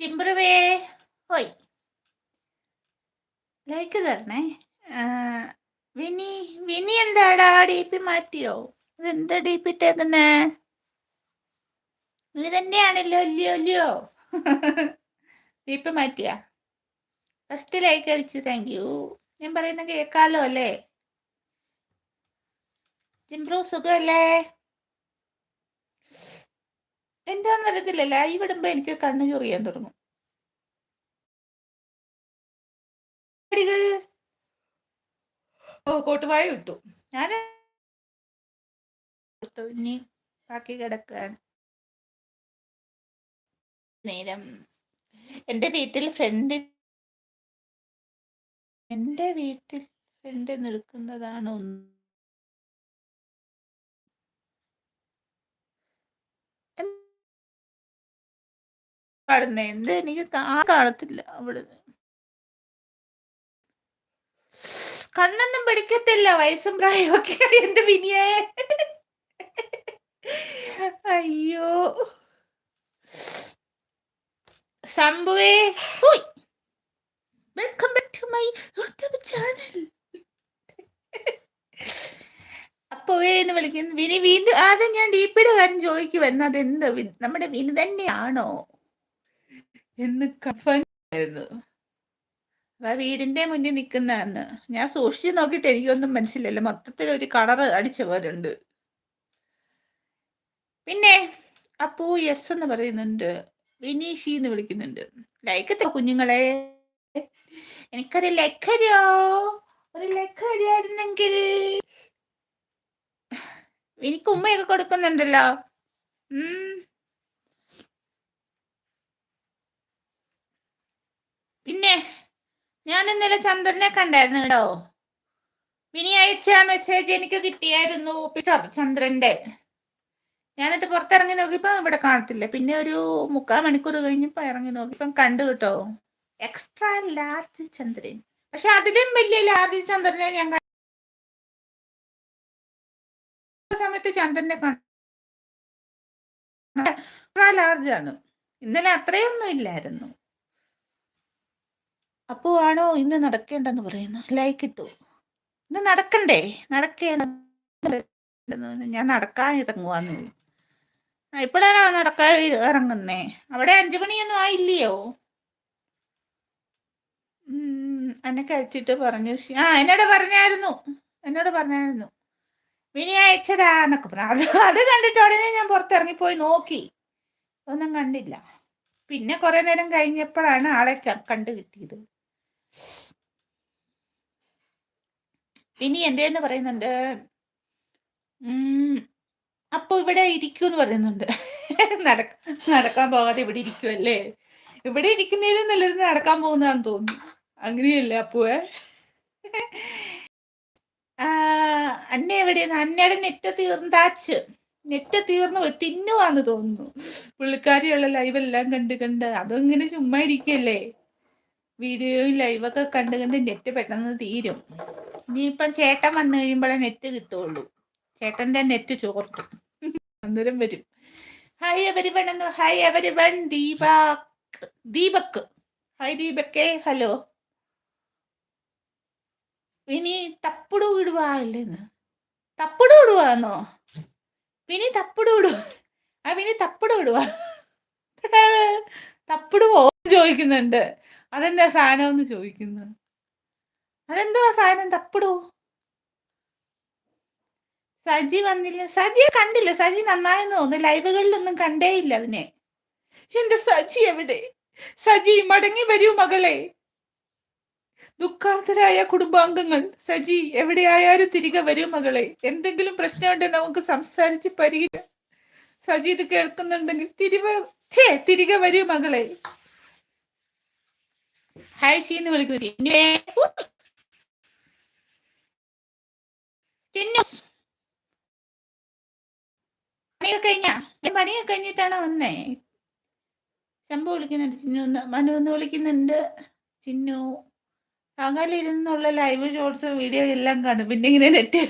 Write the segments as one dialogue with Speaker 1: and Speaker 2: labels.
Speaker 1: ചിമ്പ്രുവേ ഹോയ് ലൈക്ക് തരണേ. വിനി വിനി എന്താടാ ഡി പി മാറ്റിയോ? ഇതെന്താ ഡി പി ഇട്ടേക്കുന്നേ? ഇത് തന്നെയാണല്ലോ അല്ലയോ അല്ലയോ? ഡി പി മാറ്റിയ? ഫസ്റ്റ് ലൈക്ക് അടിച്ചു താങ്ക് യു ഞാൻ പറയുന്ന കേക്കാലോ അല്ലേ? ചിമ്പ്രു സുഖമല്ലേ? എന്താന്ന് അറിയത്തില്ല. ലൈവ് ഇടുമ്പോ എനിക്ക് കണ്ണു ചൊറിയാൻ തുടങ്ങും. ഓ കോട്ടുവായ ഇട്ടു ഞാൻ ഇനി ബാക്കി കിടക്കുകയാണ് നേരം. എന്റെ വീട്ടിൽ ഫ്രണ്ട് എന്റെ വീട്ടിൽ ഫ്രണ്ട് നിൽക്കുന്നതാണ് ഒന്ന് പാടുന്നേ എന്ത് എനിക്ക് ആ കാണത്തില്ല അവിടെ. കണ്ണൊന്നും പിടിക്കത്തില്ല. വയസ്സും പ്രായമൊക്കെ എന്റെ വിനിയെ അയ്യോ. സംഭവേ welcome back to my YouTube channel അപ്പോവേ എന്ന് വിളിക്കുന്നു. വിനി വീണ്ടും ആദ്യം ഞാൻ ഡീപ്പിയുടെ കാര്യം ചോദിക്കുവായിരുന്നു. അതെന്ത്? നമ്മുടെ വിനി തന്നെയാണോ? എന്ന് കഫായിരുന്നു ആ വീടിന്റെ മുന്നിൽ നിൽക്കുന്നതെന്ന് ഞാൻ സൂക്ഷിച്ചു നോക്കിയിട്ട് എനിക്കൊന്നും മനസ്സിലല്ല മൊത്തത്തിൽ ഒരു കളറ് അടിച്ച പോലെ ഉണ്ട് പിന്നെ അപ്പൂ യെസ് എന്ന് പറയുന്നുണ്ട്. വിനീഷി എന്ന് വിളിക്കുന്നുണ്ട്. ലൈക്ക് കുഞ്ഞുങ്ങളെ? എനിക്കൊരു ലക്കരോ? ഒരു ലക്കരായിരുന്നെങ്കിൽ എനിക്ക് ഉമ്മയൊക്കെ കൊടുക്കുന്നുണ്ടല്ലോ. ഉം പിന്നെ ഞാൻ ഇന്നലെ ചന്ദ്രനെ കണ്ടായിരുന്നു കേട്ടോ. വിനി അയച്ച മെസ്സേജ് എനിക്ക് കിട്ടിയായിരുന്നു ചന്ദ്രന്റെ ഞാൻ എന്നിട്ട് പുറത്തിറങ്ങി നോക്കിയപ്പോ ഇവിടെ കാണത്തില്ല. പിന്നെ ഒരു മുക്കാൽ മണിക്കൂർ കഴിഞ്ഞപ്പോ ഇറങ്ങി നോക്കിയപ്പം കണ്ടു കേട്ടോ. എക്സ്ട്രാ ലാർജ് ചന്ദ്രൻ. പക്ഷെ അതിലും വലിയ ലാർജ് ചന്ദ്രനെ ഞാൻ കണ്ട സമയത്ത് ചന്ദ്രനെ എക്സ്ട്രാ ലാർജ് ആണ്. ഇന്നലെ അത്രയൊന്നും ഇല്ലായിരുന്നു. അപ്പോ ആണോ ഇന്ന് നടക്കേണ്ടെന്ന് പറയുന്നു ലൈക്ക് ഇട്ടു. ഇന്ന് നടക്കണ്ടേ? നടക്കേണ്ട ഞാൻ നടക്കാൻ ഇറങ്ങുവാന്ന്. ആ, ഇപ്പോഴാണോ നടക്കാൻ ഇറങ്ങുന്നേ? അവിടെ അഞ്ചു മണിയൊന്നും ആയില്ലയോ? എന്നെ കഴിച്ചിട്ട് പറഞ്ഞു. ആ എന്നോട് പറഞ്ഞായിരുന്നു. എന്നോട് പറഞ്ഞായിരുന്നു. വിനി അയച്ചതാ എന്നൊക്കെ പറഞ്ഞു. അത് അത് കണ്ടിട്ട് ഉടനെ ഞാൻ പുറത്തിറങ്ങിപ്പോയി നോക്കി. ഒന്നും കണ്ടില്ല. പിന്നെ കുറെ നേരം കഴിഞ്ഞപ്പോഴാണ് ആളെ കണ്ടു കിട്ടിയത് ഇനി എന്തേന്ന് പറയുന്നുണ്ട്? അപ്പൊ ഇവിടെ ഇരിക്കൂ എന്ന് പറയുന്നുണ്ട്. നടക്ക നടക്കാൻ പോകാതെ ഇവിടെ ഇരിക്കുമല്ലേ ഇവിടെ ഇരിക്കുന്നതിലും നല്ലത് നടക്കാൻ പോകുന്നതാന്ന് തോന്നുന്നു. അങ്ങനെയല്ലേ അപ്പുവേ? അന്ന എവിടെയാണ് അന്നയുടെ നെറ്റ് തീർന്നാച്ച് നെറ്റ് തീർന്നു പോയി. തിന്നുവാന്ന് തോന്നുന്നു. പുള്ളിക്കാരിയുള്ള ലൈവെല്ലാം കണ്ട് കണ്ട്. അതിങ്ങനെ ചുമ്മാ ഇരിക്കല്ലേ? വീഡിയോയും ലൈവൊക്കെ കണ്ടു കണ്ട് നെറ്റ് പെട്ടെന്ന് തീരും. ഇനിയിപ്പം ചേട്ടൻ വന്നു കഴിയുമ്പോഴേ നെറ്റ് കിട്ടുള്ളൂ. ചേട്ടന്റെ നെറ്റ് ചോർത്തും. അന്നേരം വരും. Hi everyone hi everyone Deepak. Deepak. Hi ദീപക്കേ hello ഇനി തപ്പുടു വിടുവാ അല്ലേന്ന്? തപ്പുടു വിടുവാന്നോ പിന്നെ തപ്പുടു വിടുക ആ പിന്നെ തപ്പുടു വിടുവാ തപ്പിടുവോ? ചോദിക്കുന്നുണ്ട്. അതെന്താ സാധനം എന്ന് ചോദിക്കുന്നു. അതെന്താ സാധനം? തപ്പിടൂ. സജി വന്നില്ല. സജിയെ കണ്ടില്ല. സജി നന്നായെന്ന് തോന്നുന്നു. ലൈവുകളിലൊന്നും കണ്ടേയില്ല അതിനെ. എന്റെ സജി എവിടെ? സജി മടങ്ങി വരൂ മകളെ. ദുഃഖാർത്ഥരായ കുടുംബാംഗങ്ങൾ സജി എവിടെയായാലും തിരികെ വരൂ മകളെ. എന്തെങ്കിലും പ്രശ്നമുണ്ടെങ്കിൽ നമുക്ക് സംസാരിച്ച് പരിഹരിക്കാം സജി ഇത് കേൾക്കുന്നുണ്ടെങ്കിൽ തിരികെ തിരികെ വരൂ മകളെ. ഹായ് ഷീന്ന് വിളിക്കുന്നു ചിന്നുവേ. ചിന്നു പണിയൊക്കെ കഴിഞ്ഞാ പണിയൊക്കെ കഴിഞ്ഞിട്ടാണ് വന്നേ ശമ്പു വിളിക്കുന്നുണ്ട് ചിന്നു മനു എന്ന് വിളിക്കുന്നുണ്ട് ചിന്നു പകലിരുന്നുള്ള ലൈവ് ഷോർട്സ് വീഡിയോ എല്ലാം കാണും. പിന്നെ ഇങ്ങനെ നെറ്റ്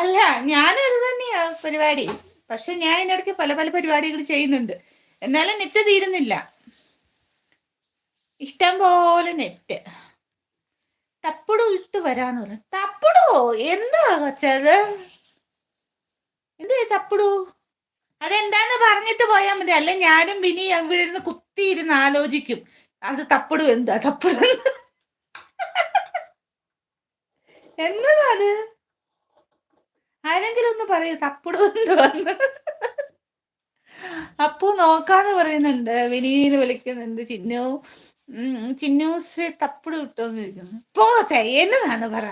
Speaker 1: അല്ല ഞാനും അത് തന്നെയാ പരിപാടി. പക്ഷെ ഞാൻ ഇതിനിടയ്ക്ക് പല പല പരിപാടികൾ ചെയ്യുന്നുണ്ട്. എന്നാലും നെറ്റ് തീരുന്നില്ല. ഇഷ്ടം പോലെ നെറ്റ്. തപ്പടു ഇട്ട് വരാന്ന് പറഞ്ഞു. തപ്പടുവോ എന്തുവാ കൊച്ചത്? എന്തേ തപ്പടു? അതെന്താന്ന് പറഞ്ഞിട്ട് പോയാൽ മതി. അല്ല ഞാനും വിനി ഇവിടെ ഇരുന്ന് കുത്തിയിരുന്ന് ആലോചിക്കും. അത് തപ്പടു എന്താ? തപ്പടു എന്നതാ അത്? ആരെങ്കിലും ഒന്ന് പറയൂ തപ്പടു എന്തുവാന്ന് അപ്പു നോക്കാന്ന് പറയുന്നുണ്ട്. വിനീന്ന് വിളിക്കുന്നുണ്ട് ചിന്നു. ചിന്നൂസ് തപ്പട് കിട്ടുമെന്ന് ചോദിക്കുന്നു. പോ എന്നതാണ് പറ?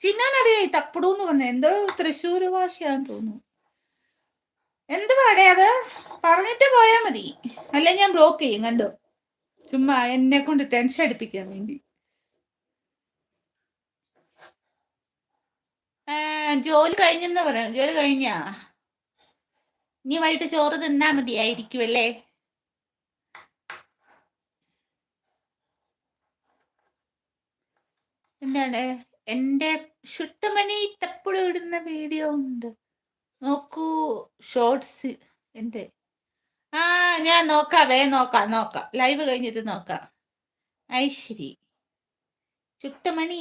Speaker 1: ചിന്നറിയോ ഈ തപ്പടു എന്ന് പറഞ്ഞ എന്തോ തൃശ്ശൂർ ഭാഷയാന്ന് തോന്നുന്നു. എന്ത് പാടേ അത്? പറഞ്ഞിട്ട് പോയാ മതി. അല്ലെ ഞാൻ ബ്ലോക്ക് ചെയ്യും കണ്ടോ? ചുമ്മാ എന്നെ കൊണ്ട് ടെൻഷൻ അടിപ്പിക്കാൻ വേണ്ടി. ജോലി കഴിഞ്ഞെന്ന് പറയാം ജോലി കഴിഞ്ഞാ? ഇനി വൈകിട്ട് ചോറ് തിന്നാ മതിയായിരിക്കും അല്ലേ എന്താണ്? എന്റെ ചുട്ടുമണി തപ്പുട ഇടുന്ന വീഡിയോ ഉണ്ട്. നോക്കൂ ഷോർട്സ് എന്റെ ആ ഞാൻ നോക്കാം വേ നോക്കാം നോക്കാം. ലൈവ് കഴിഞ്ഞിട്ട് നോക്കാം. ഐശ്വരി. ചുട്ടുമണി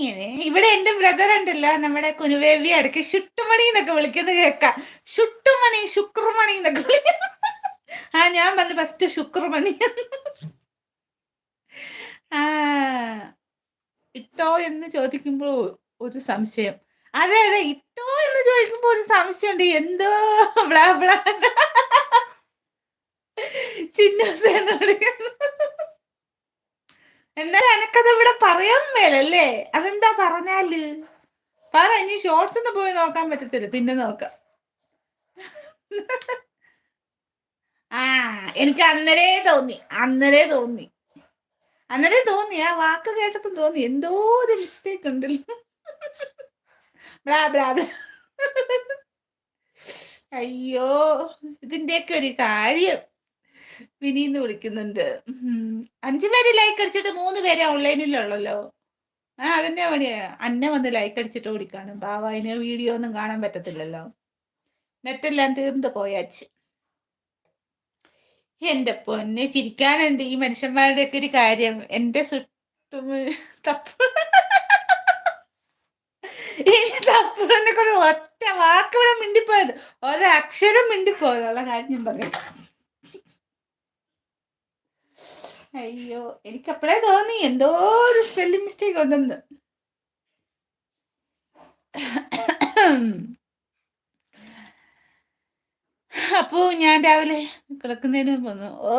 Speaker 1: ഇവിടെ എന്റെ ബ്രദർ ഉണ്ടല്ലോ നമ്മുടെ കുനുവേവി അടുക്ക് ചുട്ടുമണി എന്നൊക്കെ വിളിക്കുന്നത് കേൾക്കാം. ചുട്ടുമണി ശുക്രമണി എന്നൊക്കെ വിളിക്കുന്നത് ആ ഞാൻ പറഞ്ഞു ഫസ്റ്റ് ശുക്രമണി. ആ. ഇട്ടോ എന്ന് ചോദിക്കുമ്പോൾ ഒരു സംശയം. അതെ അതെ ഇട്ടോ എന്ന് ചോദിക്കുമ്പോൾ ഒരു സംശയമുണ്ട്. എന്തോ ബ്ലാ ബ്ലാ. എനക്കത് ഇവിടെ പറയാൻ മേലല്ലേ? അതെന്താ പറഞ്ഞാൽ? പറ ഇനി ഷോർട്സ് ഒന്ന് പോയി നോക്കാൻ പറ്റത്തില്ല. പിന്നെ നോക്കാം. ആ എനിക്ക് അന്നരേ തോന്നി. അന്നരേ തോന്നി. അന്നേരം തോന്നി ആ വാക്ക് കേട്ടപ്പോൾ തോന്നി എന്തോ ഒരു മിസ്റ്റേക്ക് ഉണ്ടല്ലോ. ബ്ലാ ബ്ലാ അയ്യോ ഇതിന്റെയൊക്കെ ഒരു കാര്യം വിനീന്ന് വിളിക്കുന്നുണ്ട്. അഞ്ചു പേര് ലൈക്ക് അടിച്ചിട്ട് മൂന്ന് പേരെ ഓൺലൈനിലുള്ളല്ലോ ആ അതന്നെ പണിയാ അന്നെ വന്ന് ലൈക്ക് അടിച്ചിട്ട് ഓടിക്കാണ് അതിന് വീഡിയോ ഒന്നും കാണാൻ പറ്റത്തില്ലല്ലോ. നെറ്റെല്ലാം തീർന്നു പോയാച്ച് എന്റെ പൊന്നെ ചിരിക്കാനുണ്ട് ഈ മനുഷ്യന്മാരുടെ ഒക്കെ ഒരു കാര്യം. എന്റെ ചുറ്റും തപ്പ് ഈ തപ്പുവിനെ കുറെ ഒറ്റ വാക്ക് ഇവിടെ മിണ്ടിപ്പോയത്. ഒരക്ഷരം മിണ്ടിപ്പോയതുള്ള കാര്യം ഞാൻ പറയാം അയ്യോ എനിക്ക് അപ്പോഴേ തോന്നി എന്തോ ഒരു സ്പെല്ലിംഗ് മിസ്റ്റേക്ക് ഉണ്ടെന്ന്. അപ്പോ ഞാൻ രാവിലെ കിടക്കുന്നതിന് വന്നു ഓ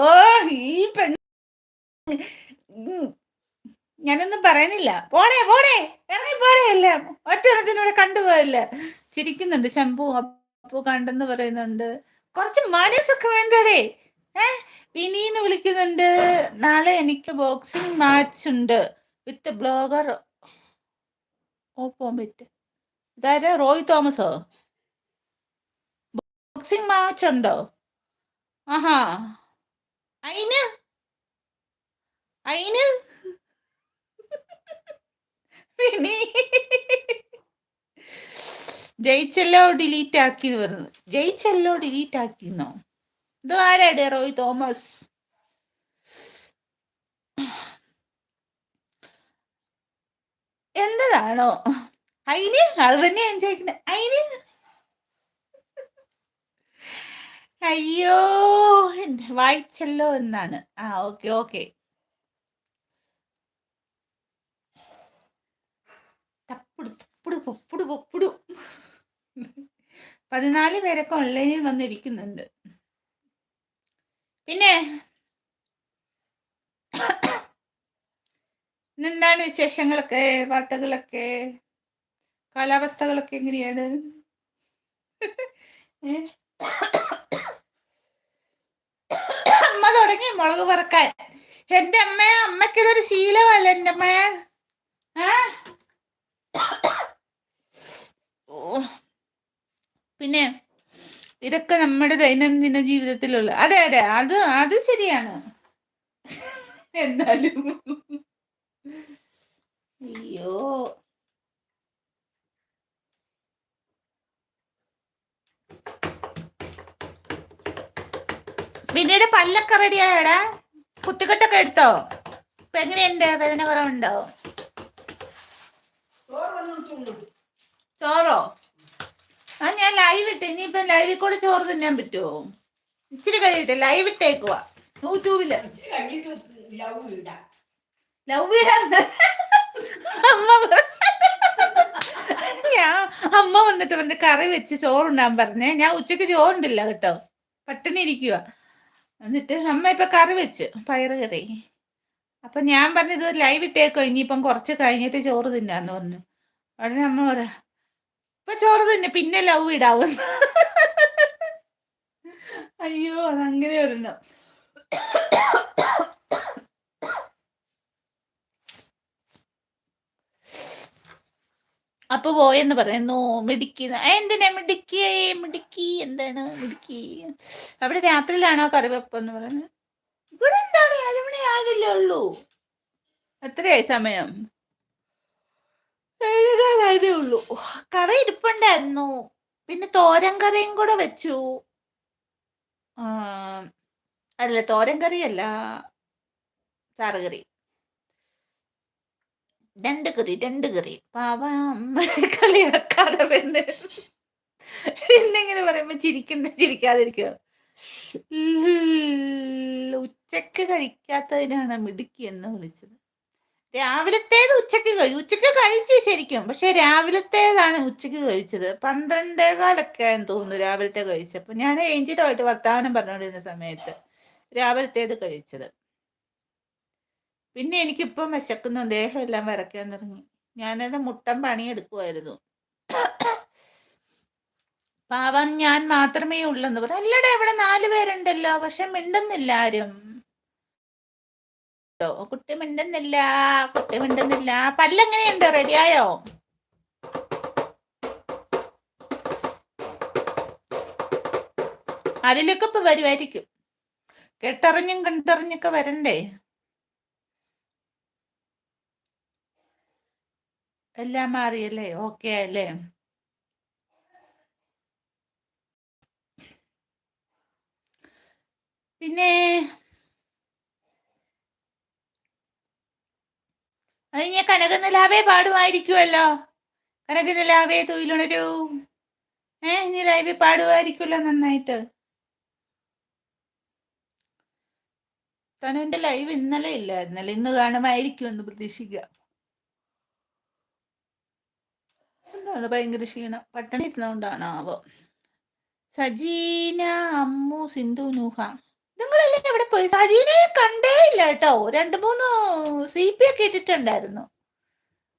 Speaker 1: ഈ പെണ്ണ്. ഞാനൊന്നും പറയുന്നില്ല. പോടേ പോടേ ഇറങ്ങി പോടേ അല്ല ഒറ്റ കണ്ടുപോയല്ല. ചിരിക്കുന്നുണ്ട് ശംഭു അപ്പു കണ്ടെന്ന് പറയുന്നുണ്ട്. കുറച്ച് മനസ്സൊക്കെ വേണ്ടടേ. ഏ വിനീന്ന് വിളിക്കുന്നുണ്ട്. നാളെ എനിക്ക് ബോക്സിംഗ് മാച്ച് ഉണ്ട് വിത്ത് ബ്ലോഗർ. ഓപ്പോ പറ്റും. ഇതാരാ? റോയ് തോമസോ? ബോക്സിംഗ് മാച്ച് ഉണ്ടോ ആഹാ. അയിന്? അയിന്? പിന്നെ ജയിച്ചല്ലോ ഡിലീറ്റ് ആക്കി പറഞ്ഞു. ജയിച്ചല്ലോ ഡിലീറ്റ് ആക്കിന്നോ? ഇത് ആരാടെ? റോയ് തോമസ്. എന്തതാണോ അയിന്? അത് തന്നെ ഞാൻ ചോദിക്കുന്നത് അയിന്? അയ്യോ വായിച്ചല്ലോ എന്നാണ്. ആ ഓക്കെ ഓക്കെ. തപ്പുടു തപ്പുടു പൊപ്പുടു പൊപ്പുടു. പതിനാല് പേരൊക്കെ ഓൺലൈനിൽ വന്നിരിക്കുന്നുണ്ട്. പിന്നെ എന്താണ് വിശേഷങ്ങളൊക്കെ വാർത്തകളൊക്കെ? കാലാവസ്ഥകളൊക്കെ എങ്ങനെയാണ്? അമ്മ തുടങ്ങി മുളക് പറക്കാൻ എന്റെ അമ്മ അമ്മയ്ക്ക് ഇതൊരു ശീലമല്ല എന്റെ അമ്മ? പിന്നെ ഇതൊക്കെ നമ്മുടെ ദൈനംദിന ജീവിതത്തിലുള്ള അതെ അതെ അത് അത് ശരിയാണ്. എന്നാലും അയ്യോ. പിന്നീട് പല്ലൊക്കെ റെഡിയായടാ കുത്തിക്കെട്ടൊക്കെ എടുത്തോ? ഇപ്പൊ എങ്ങനെയുണ്ട്? വേദന കുറവുണ്ടോ? ചോറോ? ആ ഞാൻ ലൈവ് ഇട്ട് ഇനിയിപ്പൊ ലൈവിൽ കൂടെ ചോറ് തിന്നാൻ പറ്റുമോ ഇച്ചിരി കഴിയിട്ട് ലൈവ് ഇട്ടേക്കുവാ. യൂട്യൂബിൽ. ലവ് അമ്മ ഞാൻ അമ്മ വന്നിട്ട് പറഞ്ഞ കറി വെച്ച് ചോറുണ്ടാൻ പറഞ്ഞേ. ഞാൻ ഉച്ചയ്ക്ക് ചോറുണ്ടില്ല കേട്ടോ. പട്ടിണി ഇരിക്കുക എന്നിട്ട് അമ്മ ഇപ്പൊ കറി വെച്ച് പയറ് കറി അപ്പൊ ഞാൻ പറഞ്ഞു ഇത് ലൈവ് ഇട്ടേക്കോ ഇനിയിപ്പം കുറച്ച് കഴിഞ്ഞിട്ട് ചോറ് തിന്നാന്ന് പറഞ്ഞു. ഉടനെ അമ്മ പറ ഇപ്പൊ ചോറ് തിന്നെ പിന്നെ ലവ് ഇടാവും? അയ്യോ അതങ്ങനെ ഒരെണ്ണം. അപ്പൊ പോയെന്ന് പറയുന്നു മിടുക്കി എന്തിനാ മിടുക്കി? മിടുക്കി? എന്താണ് മിടുക്കി? അവിടെ രാത്രിയിലാണോ കറിവെപ്പ്? എന്ന് പറയുന്നത് ഇവിടെ എന്താണ്? അരമണി ആയതല്ലേ ഉള്ളൂ. എത്രയായി സമയം. ഏഴുകാലായതേ ഉള്ളൂ. കറി ഇരിപ്പുണ്ടായിരുന്നു. പിന്നെ തോരൻ കറിയും കൂടെ വെച്ചു. ആ, അല്ല തോരൻ കറിയല്ല ചാറ് കറി. രണ്ട് കറി രണ്ട് കറി. പാവാ കളിയാക്കാതെ പെണ്ണ്. പിന്നെങ്ങനെ പറയുമ്പോ ചിരിക്കുന്ന ചിരിക്കാതിരിക്കുക. ഉച്ചയ്ക്ക് കഴിക്കാത്തതിനാണ് മിടുക്കി എന്ന് വിളിച്ചത്. രാവിലത്തേത് ഉച്ചയ്ക്ക് കഴിച്ചു ഉച്ചയ്ക്ക് കഴിച്ചു ശരിക്കും. പക്ഷെ രാവിലത്തേതാണ് ഉച്ചയ്ക്ക് കഴിച്ചത്. പന്ത്രണ്ടേകാലൊക്കെ എന്ന് തോന്നുന്നു രാവിലത്തെ കഴിച്ചപ്പോ ഞാൻ ഏഞ്ചിലുമായിട്ട് വർത്തമാനം പറഞ്ഞുകൊണ്ടിരുന്ന സമയത്ത് രാവിലത്തേത് കഴിച്ചത്. പിന്നെ എനിക്കിപ്പം വിശക്കുന്നു. ദേഹം എല്ലാം വിറയ്ക്കാൻ തുടങ്ങി. ഞാനെന്റെ മുട്ടൻ പണിയെടുക്കുമായിരുന്നു പാവം ഞാൻ മാത്രമേ ഉള്ളെന്ന് പറഞ്ഞു അല്ലടാ ഇവിടെ നാല് പേരുണ്ടല്ലോ. പക്ഷെ മിണ്ടുന്നില്ല ആരും. ട്ടോ, കുട്ടി മിണ്ടുന്നില്ല. കുട്ടി മിണ്ടുന്നില്ല. പല്ലെങ്ങനെയുണ്ട്? റെഡിയായോ അതിലൊക്കെ ഇപ്പൊ വരുമായിരിക്കും കെട്ടറിഞ്ഞും കണ്ടറിഞ്ഞൊക്കെ വരണ്ടേ? എല്ലാം മാറിയല്ലേ? ഓക്കെ അല്ലേ? പിന്നെ അത് ഞാൻ കനകനിലാവേ പാടുമായിരിക്കുമല്ലോ കനകനിലാവേ തൊഴിലുണരു. ഏ ഇനി ലൈവിൽ പാടുമായിരിക്കുമല്ലോ നന്നായിട്ട്. തനുവിന്റെ ലൈവ് ഇന്നലെ ഇല്ലായിരുന്നല്ലോ? ഇന്ന് കാണുമായിരിക്കും എന്ന് പ്രതീക്ഷിക്കുക എന്താണ് ഭയങ്കര ക്ഷീണം? പട്ടണി ഇരുന്നതുകൊണ്ടാണ് ആവോ സജീന അമ്മു സിന്ധു നുഹ. നിങ്ങളെല്ലാം എവിടെ പോയി? സജീനയെ കണ്ടേ ഇല്ല കേട്ടോ. രണ്ട് മൂന്ന് സി പി ഒക്കെ ഇട്ടിട്ടുണ്ടായിരുന്നു.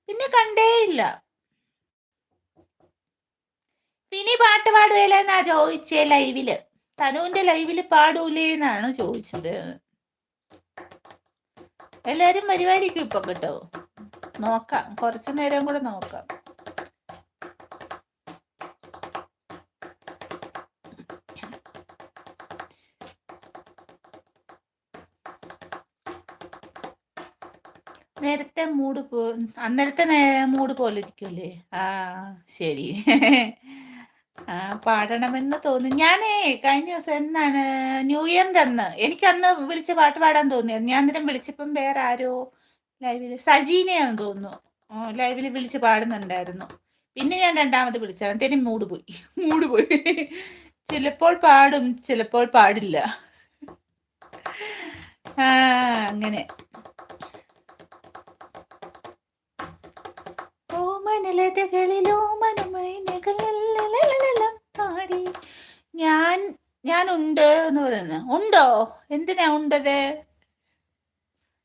Speaker 1: പിന്നെ കണ്ടേ ഇല്ല പിന്നെ പാട്ട് പാടുകയില്ലെന്നാ ചോദിച്ചേ ലൈവിൽ. തനുവിന്റെ ലൈവിൽ പാടൂലേന്നാണ് ചോദിച്ചത്. എല്ലാരും പരിപാടിക്കും ഇപ്പൊ കേട്ടോ. നോക്കാം. കുറച്ചു നേരം കൂടെ നോക്കാം. നേരത്തെ മൂഡ് പോ അന്നേരത്തെ മൂഡ് പോലെ ഇരിക്കുമല്ലേ ആ ശരി. ആ പാടണമെന്ന് തോന്നി ഞാനേ കഴിഞ്ഞ ദിവസം എന്നാണ് ന്യൂ ഇയറിന്റെ അന്ന് എനിക്ക് അന്ന് വിളിച്ച് പാട്ട് പാടാൻ തോന്നി ഞാൻ അന്നേരം വിളിച്ചപ്പം വേറെ ആരോ ലൈവിൽ സജീനയാന്ന് തോന്നുന്നു. ലൈവിൽ വിളിച്ച് പാടുന്നുണ്ടായിരുന്നു. പിന്നെ ഞാൻ രണ്ടാമത് വിളിച്ചാൽ മൂഡ് പോയി. മൂഡ് പോയി. ചിലപ്പോൾ പാടും ചിലപ്പോൾ പാടില്ല. ആ അങ്ങനെ. മനമൈനകളെല്ലാം പാടി. ഞാൻ ഞാൻ ഉണ്ട് എന്ന് പറയുന്നത്. ഉണ്ടോ? എന്തിനാ ഉണ്ടത്?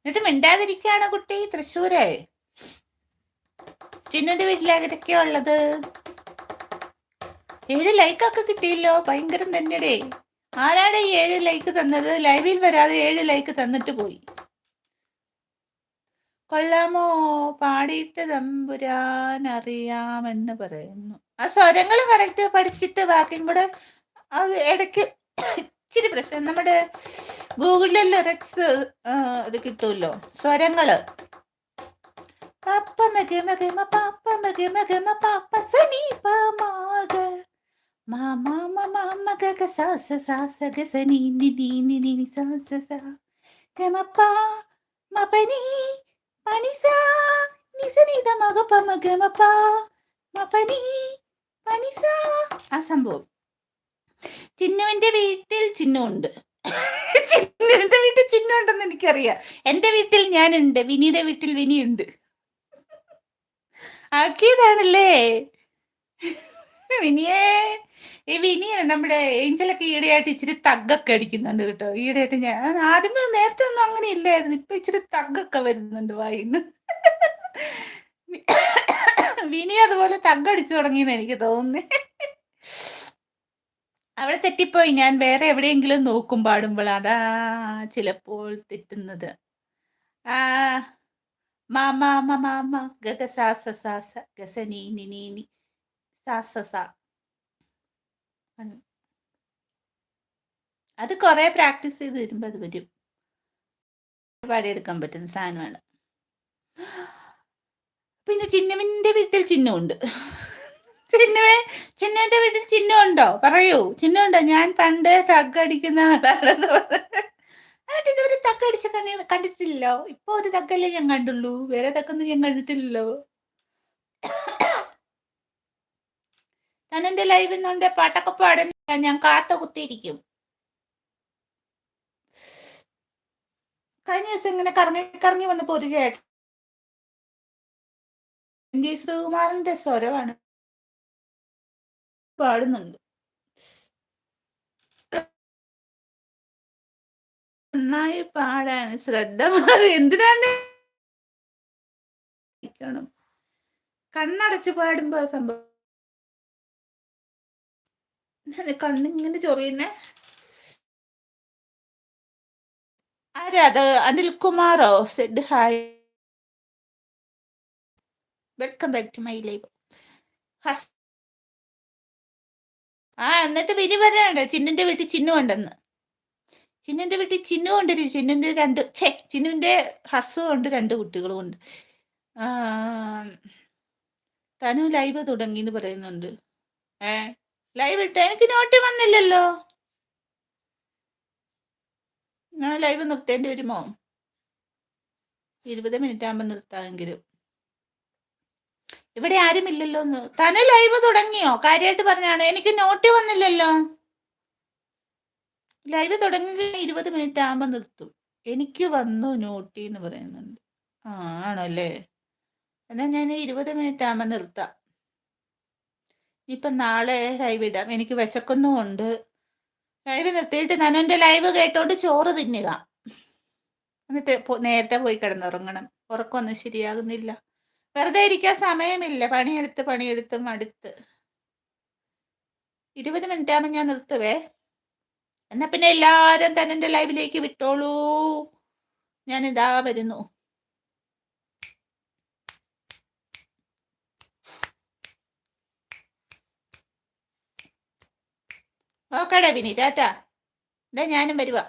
Speaker 1: എന്നിട്ട് മിണ്ടാതിരിക്കുകയാണ് കുട്ടി തൃശ്ശൂരെ. ചിന്നുന്റെ വീട്ടിലാകരൊക്കെയാ ഉള്ളത്. ഏഴ് ലൈക്ക് ലൈക്കൊക്കെ കിട്ടിയില്ലോ ഭയങ്കരം തന്നെടേ. ആരാടെ ഏഴ് ലൈക്ക് തന്നത്? ലൈവിൽ വരാതെ ഏഴ് ലൈക്ക് തന്നിട്ട് പോയി. കൊള്ളാമോ? പാടിയിട്ട് തമ്പുരാൻ അറിയാമെന്ന് പറയുന്നു. ആ സ്വരങ്ങൾ കറക്റ്റ് പഠിച്ചിട്ട് ബാക്കിയും കൂടെ അത് ഇടയ്ക്ക് ഇച്ചിരി പ്രശ്നം. നമ്മുടെ ഗൂഗിളിലെ ലിറിക്സ് ഇത് കിട്ടുമല്ലോ സ്വരങ്ങൾ. പപ്പ പാപ്പ പപ്പ മാമാ മാമ പനിസ നിസനിത മഗ പമ ഗമപ്പ മപനി പനിസ ആ ചിന്നുവിന്റെ വീട്ടിൽ ചിന്നുണ്ട്. ചിന്നുവിന്റെ വീട്ടിൽ ചിന്നുണ്ടെന്ന് എനിക്കറിയാം. എന്റെ വീട്ടിൽ ഞാനുണ്ട്. വിനിയുടെ വീട്ടിൽ വിനിയുണ്ട്. ആക്കിയതാണല്ലേ? വിനിയേ ഈ വിനിയെ നമ്മുടെ ഏഞ്ചലൊക്കെ ഈടെയായിട്ട് ഇച്ചിരി തഗ്ഗൊക്കെ അടിക്കുന്നുണ്ട് കേട്ടോ. ഈടെയായിട്ട് ഞാൻ ആദ്യമേ നേരത്തെ ഒന്നും അങ്ങനെ ഇല്ലായിരുന്നു. ഇപ്പൊ ഇച്ചിരി തഗ്ഗൊക്കെ വരുന്നുണ്ട് വായിന്ന്. വിനി അതുപോലെ തഗ്ഗടിച്ചു തുടങ്ങിയെന്ന് എനിക്ക് തോന്നുന്നു. അവിടെ തെറ്റിപ്പോയി. ഞാൻ വേറെ എവിടെയെങ്കിലും നോക്കും പാടുമ്പോൾ അതാ ചിലപ്പോൾ തെറ്റുന്നത്. ആ മാ മാമ ഗഗ സാസ സാസ ഗസ സാ അത് കുറെ പ്രാക്ടീസ് ചെയ്ത് വരുമ്പോൾ അത് വരും. പാടിയെടുക്കാൻ പറ്റുന്ന സാധനമാണ്. പിന്നെ ചിന്നവിന്റെ വീട്ടിൽ ചിഹ്നമുണ്ട് ചിന്നവേ ചിന്നന്റെ വീട്ടിൽ ചിഹ്നമുണ്ടോ പറയൂ. ചിഹ്നമുണ്ടോ ഞാൻ പണ്ട് തക്കടിക്കുന്ന ആളാണെന്ന് എന്നിട്ട് ഇതുവരെ തക്കടിച്ച കണ്ണി കണ്ടിട്ടില്ലല്ലോ. ഇപ്പൊ ഒരു തക്കല്ലേ ഞാൻ കണ്ടുള്ളൂ. വേറെ തക്കൊന്നും ഞാൻ കണ്ടിട്ടില്ലല്ലോ. തന്നെന്റെ ലൈവിൽ നിന്നുണ്ട് പാട്ടൊക്കെ പാടാൻ ഞാൻ കാത്ത കുത്തിയിരിക്കും. കഴിഞ്ഞ ദിവസം ഇങ്ങനെ കറങ്ങി കറങ്ങി വന്നപ്പോ ഒരു ചേട്ടൻ ജി ശ്രീകുമാറിന്റെ സ്വരമാണ് പാടുന്നുണ്ട്. നന്നായി പാടാൻ ശ്രദ്ധ മാറി. എന്തിനാണ് കണ്ണടച്ച് പാടുമ്പോ സംഭവം കണ്ണിങ്ങനെ ചൊറിയുന്നേ? ആരാ അത്? അനിൽകുമാറോ? Said hi welcome back to my live ആ എന്നിട്ട് വിനി വരാണ്ട് ചിന്നിന്റെ വീട്ടിൽ ചിന്നു ഉണ്ടെന്ന്. ചിന്നുവിന്റെ വീട്ടിൽ ചിന്നു കൊണ്ടൊരു ചിന്നുവിന്റെ രണ്ട് ഛേ ചിന്നുവിന്റെ ഹസ്സും ഉണ്ട് രണ്ട് കുട്ടികളും ഉണ്ട്. തനു ലൈവ് തുടങ്ങി എന്ന് പറയുന്നുണ്ട്. ഏ? ലൈവ് ഇട്ട്. എനിക്ക് നോട്ടി വന്നില്ലല്ലോ. ഞാൻ ലൈവ് നിർത്തേണ്ടി വരുമോ? ഇരുപത് മിനിറ്റ് ആകുമ്പോൾ നിർത്താമെങ്കിലും. ഇവിടെ ആരുമില്ലല്ലോ ഒന്ന് തന്നെ ലൈവ് തുടങ്ങിയോ? കാര്യമായിട്ട് പറഞ്ഞാണ്. എനിക്ക് നോട്ടി വന്നില്ലല്ലോ. ലൈവ് തുടങ്ങി ഇരുപത് മിനിറ്റ് ആകുമ്പോൾ നിർത്തും. എനിക്ക് വന്നു നോട്ടി എന്ന് പറയുന്നുണ്ട്. ആ ആണല്ലേ. എന്നാൽ ഞാൻ ഇരുപത് മിനിറ്റ് ആകുമ്പോൾ നിർത്താം. ഇപ്പം നാളെ ലൈവ് ഇടാം. എനിക്ക് വിശക്കുന്നുമുണ്ട്. ലൈവ് നിർത്തിയിട്ട് ഞാൻ എന്റെ ലൈവ് കേട്ടോണ്ട് ചോറ് തിന്നുക. എന്നിട്ട് നേരത്തെ പോയി കിടന്നുറങ്ങണം. ഉറക്കമൊന്നും ശരിയാകുന്നില്ല. വെറുതെ ഇരിക്കാൻ സമയമില്ല. പണിയെടുത്ത് പണിയെടുത്ത് മടുത്ത്. ഇരുപത് മിനിറ്റ് ആകുമ്പോൾ ഞാൻ നിർത്തുവേ. എന്നാ പിന്നെ എല്ലാരും തന്നെ ലൈവിലേക്ക് വിട്ടോളൂ. ഞാൻ ഇതാ വരുന്നു. ഓക്കേടാ പിനി ടാറ്റ ഇതാ ഞാനും വരുവാ.